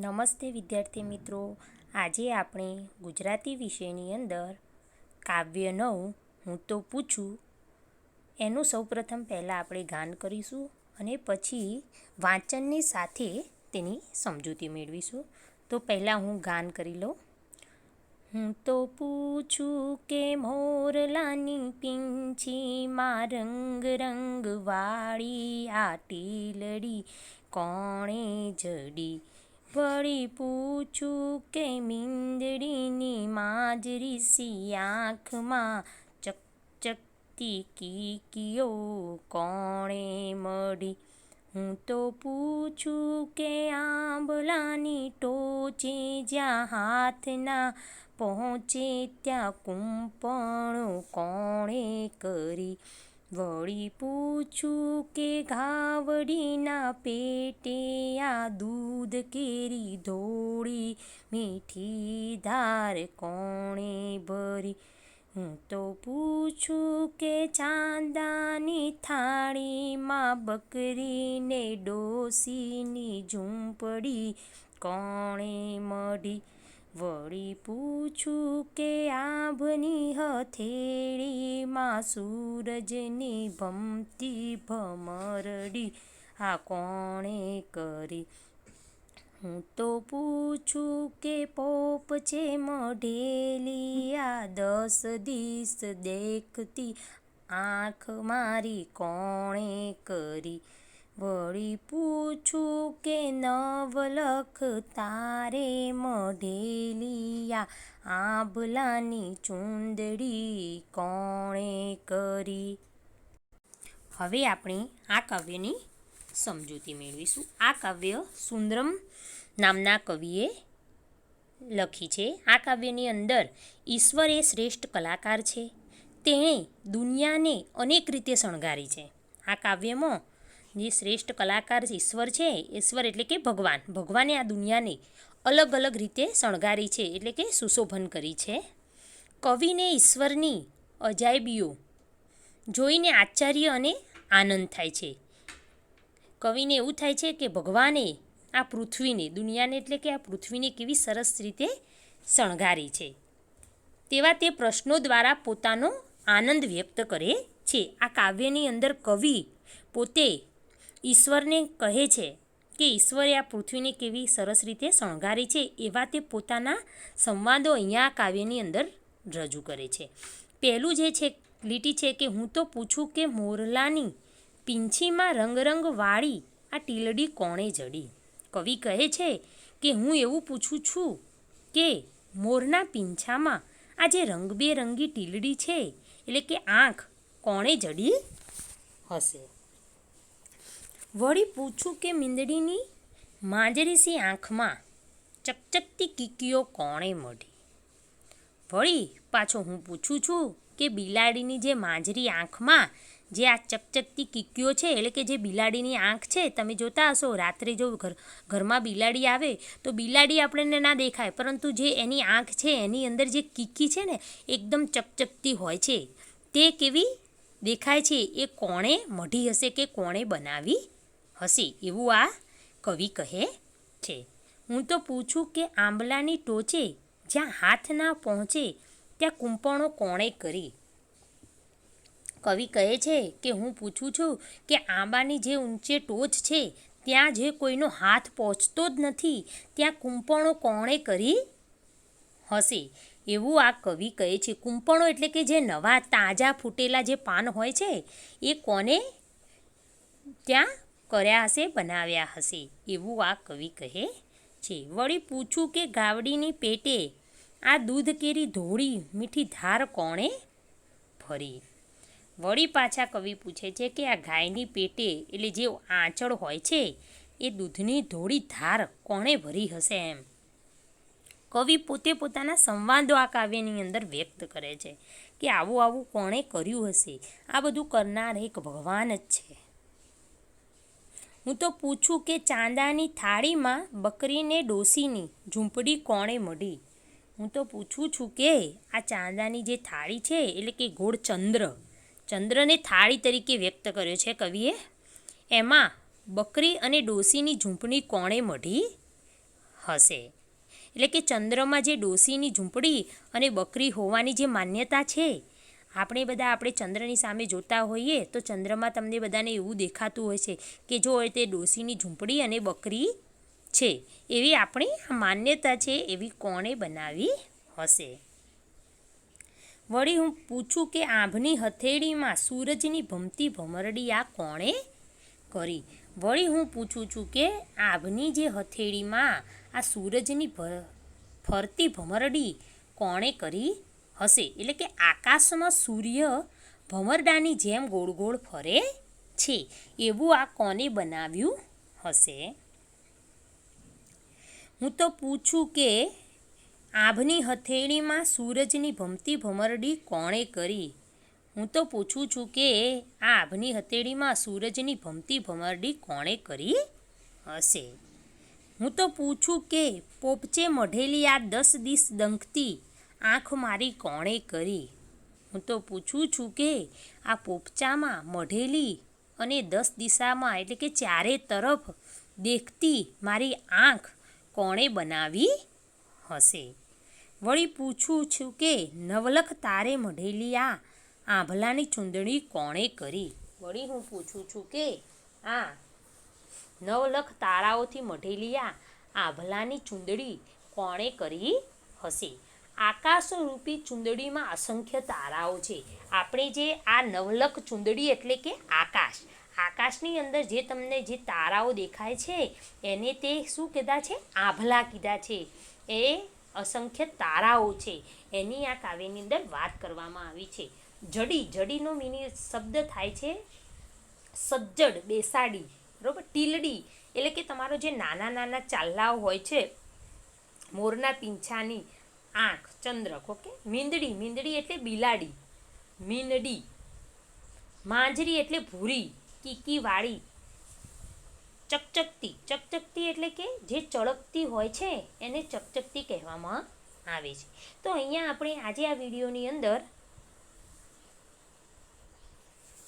નમસ્તે વિદ્યાર્થી મિત્રો. આજે આપણે ગુજરાતી વિષયની અંદર કાવ્ય નવ હું તો પૂછું. એનું સૌપ્રથમ પહેલાં આપણે ગાન કરીશું અને પછી વાંચનની સાથે તેની સમજૂતી મેળવીશું. તો પહેલાં હું ગાન કરી લઉં. હું તો પૂછું કે મોરલાની પીંછીમાં રંગ રંગવાળી આ ટીલડી કોણે જડી? વળી પૂછું કે મીંદડીની માજરી સી આંખમાં ચકચકતી કીકીઓ કોણે મળી? હું તો પૂછું કે આંબલાની ટોચે જ્યાં હાથના પહોંચે ત્યાં કુંપણું કોણે કરી? વળી પૂછું કે ઘાવડીના પેટે આ દૂધ કેરી ધોળી, મીઠી ધાર કોણે ભરી? હું તો પૂછું કે ચાંદાની થાળીમાં બકરીને ડોસીની ઝૂંપડી કોણે મઢી? વળી પૂછું કે આભની હથેળીમાં સૂરજની ભમતી ભમરડી, આ કોણે કરી? હું તો પૂછું કે પોપ છે મઢેલી, આ દસ દિસ દેખતી આંખ મારી કોણે કરી? વળી પૂછું કે નવલખ તારે મઢેલિયા આંબલાની ચૂંદડી કોણે કરી? હવે આપણે આ કાવ્યની સમજૂતી મેળવીશું. આ કાવ્ય સુંદરમ નામના કવિએ લખી છે. આ કાવ્યની અંદર ઈશ્વર એ શ્રેષ્ઠ કલાકાર છે. તેણે દુનિયાને અનેક રીતે શણગારી છે. આ કાવ્યમાં જે શ્રેષ્ઠ કલાકાર ઈશ્વર છે, ઈશ્વર એટલે કે ભગવાન. ભગવાને આ દુનિયાને અલગ અલગ રીતે શણગારી છે, એટલે કે સુશોભન કરી છે. કવિને ઈશ્વરની અજાયબીઓ જોઈને આશ્ચર્ય અને આનંદ થાય છે. કવિને એવું થાય છે કે ભગવાને આ પૃથ્વીને, દુનિયાને એટલે કે આ પૃથ્વીને કેવી સરસ રીતે શણગારી છે. તેવા તે પ્રશ્નો દ્વારા પોતાનો આનંદ વ્યક્ત કરે છે. આ કાવ્યની અંદર કવિ પોતે ઈશ્વરને કહે છે કે ઈશ્વરે આ પૃથ્વીને કેવી સરસ રીતે શણગારી છે એવા તે પોતાના સંવાદો અહીંયા કાવ્યની અંદર રજૂ કરે છે. પહેલું જે છે, લીટી છે કે હું તો પૂછું કે મોરલાની પીંછીમાં રંગરંગ વાળી આ ટીલડી કોણે જડી? કવિ કહે છે કે હું એવું પૂછું છું કે મોરના પીંછામાં આ જે રંગબેરંગી ટીલડી છે, એટલે કે આંખ કોણે જડી હશે? વળી પૂછું કે મીંદડીની માંજરીસી આંખમાં ચકચકતી કીકીઓ કોણે મઢી? વળી પાછો હું પૂછું છું કે બિલાડીની જે માંજરી આંખમાં જે આ ચકચકતી કીકીઓ છે, એટલે કે જે બિલાડીની આંખ છે, તમે જોતા હશો, રાત્રે જો ઘર, ઘરમાં બિલાડી આવે તો બિલાડી આપણને ના દેખાય, પરંતુ જે એની આંખ છે, એની અંદર જે કીકી છે ને, એકદમ ચકચકતી હોય છે. તે કેવી દેખાય છે? એ કોણે મઢી હશે કે કોણે બનાવી હશે એવું આ? કવિ કહે છે, હું તો પૂછું કે આંબલાની ટોચે જ્યાં હાથ ના પહોંચે, ત્યાં કૂંપણો કોણે કરી? કવિ કહે છે કે, હું પૂછું છું કે આંબાની જે ઊંચે ટોચ છે, ત્યાં જે કોઈનો હાથ પહોંચતો જ નથી, ત્યાં કૂંપણો કોણે કરી? હશે એવું આ કવિ કહે છે. કૂંપણો એટલે કે જે નવા તાજા ફૂટેલા જે પાન હોય છે, એ કોને? ત્યાં કર્યા હશે, બનાવ્યા હશે, એવું આ કવિ કહે છે. વળી પૂછું કે ગાવડીની પેટે આ દૂધ કેરી ધોળી મીઠી ધાર કોણે ભરી? વળી પાછા કવિ પૂછે છે કે આ ગાયની પેટે, એટલે જે આંચળ હોય છે, એ દૂધની ધોળી ધાર કોણે ભરી હશે એમ? કવિ પોતે પોતાના સંવાદો આ કાવ્યની અંદર વ્યક્ત કરે છે કે આવું આવું કોણે કર્યું હશે? આ બધું કરનાર એક ભગવાન જ છે. હું તો પૂછું કે ચાંદાની થાળીમાં બકરીને ડોસીની ઝૂંપડી કોણે મળી? હું તો પૂછું છું કે આ ચાંદાની જે થાળી છે, એટલે કે ગોળ ચંદ્ર, ચંદ્રને થાળી તરીકે વ્યક્ત કર્યો છે કવિએ. એમાં બકરી અને ડોસીની ઝૂંપડી કોણે મઢી હશે. એટલે કે ચંદ્રમાં જે ડોસીની ઝૂંપડી અને બકરી હોવાની જે માન્યતા છે આપણે બધા આપણે ચંદ્રની સામે જોતા હોઈએ તો ચંદ્રમાં તમને બધાને એવું દેખાતું હોય છે કે જો તે ડોસીની ઝૂંપડી અને બકરી છે, એવી આપણી માન્યતા છે, એવી કોણે બનાવી હશે? વળી હું પૂછું કે આભની હથેળીમાં સૂરજની ભમતી ભમરડી આ કોણે કરી? વળી હું પૂછું છું કે આભની જે હથેળીમાં આ સૂરજની ફરતી ભમરડી કોણે કરી? હશે એટલે કે આકાશમાં સૂર્ય ભમરડાની જેમ ગોળ ગોળ ફરે છે. એવું આ કોને બનાવ્યું હશે? હું તો પૂછું કે આભની હથેળીમાં સૂરજની ભમતી ભમરડી કોણે કરી? હું તો પૂછું છું કે આ આભની હથેળીમાં સૂરજની ભમતી ભમરડી કોણે કરી હશે? હું તો પૂછું કે પોપચે મઢેલી આ દસ દિસ ડંખતી આંખ મારી કોણે કરી? હું તો પૂછું છું કે આ પોપચામાં મઢેલી અને દસ દિશામાં, એટલે કે ચારે તરફ દેખતી મારી આંખ કોણે બનાવી હશે? વળી પૂછું છું કે નવલખ તારે મઢેલી આ આંભલાની ચૂંદણી કોણે કરી? વળી હું પૂછું છું કે આ નવલખ તારાઓથી મઢેલી આ આંભલાની ચૂંદડી કોણે કરી હશે? આકાશરૂપી ચૂંદડીમાં અસંખ્ય તારાઓ છે. આપણે જે આ નવલખ ચૂંદડી એટલે કે આકાશ, આકાશની અંદર જે તમને જે તારાઓ દેખાય છે, એને તે શું કીધા છે? આભલા કીધા છે. એ અસંખ્ય તારાઓ છે. એની આ કાવ્યની અંદર વાત કરવામાં આવી છે. જડી, જડીનો મિનિ શબ્દ થાય છે સજ્જડ, બેસાડી, બરાબર? ટીલડી એટલે કે તમારો જે નાના નાના ચાલ્લાઓ હોય છે, મોરના પીંછાની આંખ, ચંદ્રક, ઓકે? મીંદડી મીંદડી એટલે બિલાડી. મીંદડી. માંજરી એટલે ભૂરી, કીકીવાળી. ચકચકતી. ચકચકતી એટલે કે જે ચળકતી હોય છે, એને ચકચકતી કહેવામાં આવે છે. તો અહીંયા આપણે આજે આ વિડીયોની અંદર